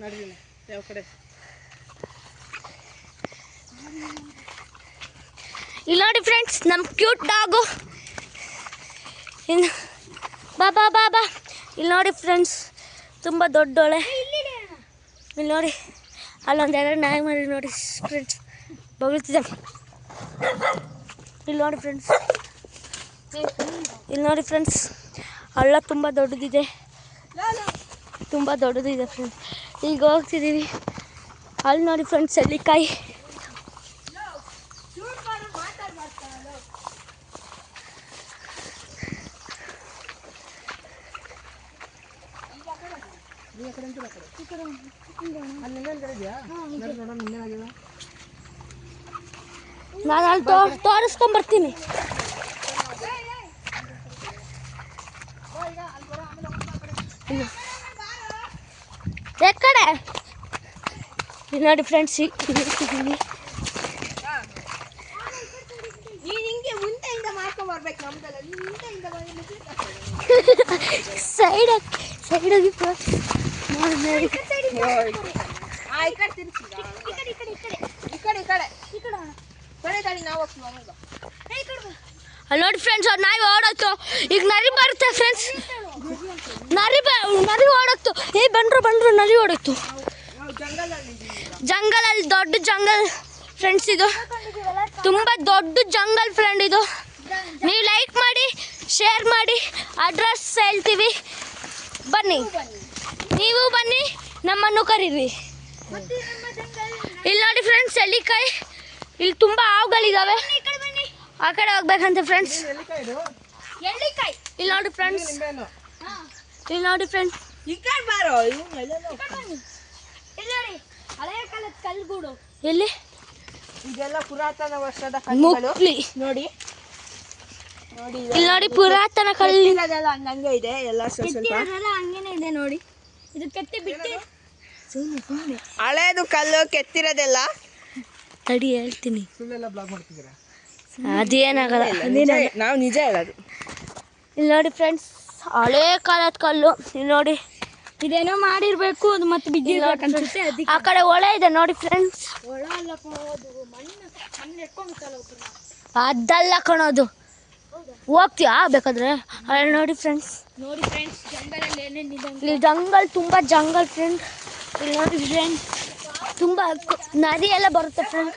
ನಡೀಲಿ ಯಾವ ಕಡೆ? ಇಲ್ಲಿ ನೋಡಿ ಫ್ರೆಂಡ್ಸ್ ನಮ್ಮ ಕ್ಯೂಟ್ ಡಾಗು ಇನ್ನು ಬಾ ಬಾ ಬಾ ಬಾ. ಇಲ್ಲಿ ನೋಡಿ ಫ್ರೆಂಡ್ಸ್ ತುಂಬ ದೊಡ್ಡೋಳೆ ಇಲ್ಲಿ ನೋಡಿ ಅಲ್ಲೊಂದು ಎರಡು ನಾಯಿ ಮರಿ ನೋಡಿ ಫ್ರೆಂಡ್ಸ್ ಬಗಳ್ತಿದೆ ಇಲ್ಲಿ ನೋಡಿ ಫ್ರೆಂಡ್ಸ್ ಇಲ್ಲಿ ನೋಡಿ ಫ್ರೆಂಡ್ಸ್ ಹಳ್ಳ ತುಂಬ ದೊಡ್ಡದಿದೆ. ತುಂಬ ದೊಡ್ಡದಿದೆ ಫ್ರೆಂಡ್ಸ್ ಈಗ ಹೋಗ್ತಿದ್ದೀವಿ ಅಲ್ಲಿ ನೋಡಿ ಫ್ರೆಂಡ್ಸ್ ಇನ್ನೇನಾಗಿದೆ ನಾನು ಅಲ್ಲಿ ತೋ ತೋರಿಸ್ಕೊಂಬರ್ತೀನಿ ಇದು. ಈ ಕಡೆ ಇಲ್ಲಿ ನೋಡಿ ಫ್ರೆಂಡ್ಸ್ ಇಲ್ಲಿದ್ದೀವಿ ನೀನು ಹಿಂಗೆ ಮುಂದೆಯಿಂದ ಮಾಡ್ಕೊಂಡ್ ಬರ್ಬೇಕು ನೋಡಿ ಫ್ರೆಂಡ್ಸ್ ಹಿಂದೆಯಿಂದ ಬಂದ್ರೆ ಸೈಡ್ ಹೋಗಿ ಅಲ್ಲಿ ನೋಡಿ ಫ್ರೆಂಡ್ಸ್ ಅವ್ರು ನಾಯಿ ಓಡೋಯ್ತು ಈಗ ನರಿ ಬರುತ್ತೆ ಫ್ರೆಂಡ್ಸ್ ನರಿ ಬ ನರಿ ಓಡೋಯ್ತು ಏ ಬಂದ್ರು ಬಂದ್ರು ನರಿ ಹೊಡಿತು ಜಂಗಲ್ ಅಲ್ಲಿ ದೊಡ್ಡ ಜಂಗಲ್ ಫ್ರೆಂಡ್ಸ್ ಇದು. ತುಂಬ ದೊಡ್ಡ ಜಂಗಲ್ ಫ್ರೆಂಡ್ ಇದು. ನೀವು ಲೈಕ್ ಮಾಡಿ ಶೇರ್ ಮಾಡಿ ಅಡ್ರೆಸ್ ಹೇಳ್ತೀವಿ. ಬನ್ನಿ. ನೀವು ಬನ್ನಿ ನಮ್ಮನ್ನು ಕರೀರಿ. ಇಲ್ಲಿ ನೋಡಿ ಫ್ರೆಂಡ್ಸ್ ಎಲ್ಲಿಕಾಯಿ? ಇಲ್ಲಿ ತುಂಬ ಹಾವುಗಳಿದಾವೆ. ಆ ಕಡೆ ಹೋಗ್ಬೇಕಂತೆ ಫ್ರೆಂಡ್ಸ್ ಇಲ್ಲಿ ನೋಡಿ ಫ್ರೆಂಡ್ಸ್ ಇಲ್ಲಿ ನೋಡಿ ಫ್ರೆಂಡ್ಸ್ ಈ ಕಡೆ ಬಾರೋ ಎಲ್ಲೆಲ್ಲೋ ಹಳೆಯ ಕಾಲದ ಕಲ್ಗೂಡು. ಎಲ್ಲಿ? ಇದೆಲ್ಲ ಪುರಾತನ ವರ್ಷದ ಕಲ್ಲುಗಳು ನೋಡಿ. ನೋಡಿ ಇಲ್ಲಿ ನೋಡಿ ಪುರಾತನ ಕಲ್ಲಿ. ಇದೆಲ್ಲ ಹಂಗಂಗೆ ಇದೆ. ಎಲ್ಲ ಸ್ವಲ್ಪ ಹಂಗೇನೆ ಇದೆ ನೋಡಿ. ಇದು ಕೆತ್ತಿ ಬಿಟ್ಟು. ಹಳೇದು ಕಲ್ಲು ಕೆತ್ತಿರೋದೆಲ್ಲ? ತಡಿ ಹೇಳ್ತೀನಿ. ಸುಳ್ಳೆಲ್ಲ ಮಾಡ್ತಿದ್ದೀರಾ? ಅದೇನಾಗಲ್ಲ. ನಾವು ನಿಜ ಹೇಳೋದು. ಇಲ್ಲಿ ನೋಡಿ ಫ್ರೆಂಡ್ಸ್ ಹಳೇ ಕಾಲದ ಕಲ್ಲು. ಇಲ್ಲಿ ನೋಡಿ. ಇದೇನೋ ಮಾಡಿರ್ಬೇಕು ಅದು ಮತ್ತೆ ಬಿದ್ದಿರ್ಬೇಕು ಅನ್ಸುತ್ತೆ ಆ ಕಡೆ ಒಳ ಇದೆ ನೋಡಿ ಫ್ರೆಂಡ್ಸ್ ಅದಲ್ಲ ಕಣೋದು ಹೋಗ್ತೀಯಾ ಬೇಕಾದ್ರೆ? ಅಲ್ಲಿ ನೋಡಿ ಫ್ರೆಂಡ್ಸ್ ನೋಡಿ ಫ್ರೆಂಡ್ಸ್ ಜಂಗಲಲ್ಲಿ ಏನೇನಿದೆ ಇಲ್ಲಿ ಜಂಗಲ್ ತುಂಬಾ ಜಂಗಲ್ ಫ್ರೆಂಡ್ ಇಲ್ಲಿ ನೋಡಿ ಫ್ರೆಂಡ್ ತುಂಬ ನದಿ ಎಲ್ಲ ಬರುತ್ತೆ ಫ್ರೆಂಡ್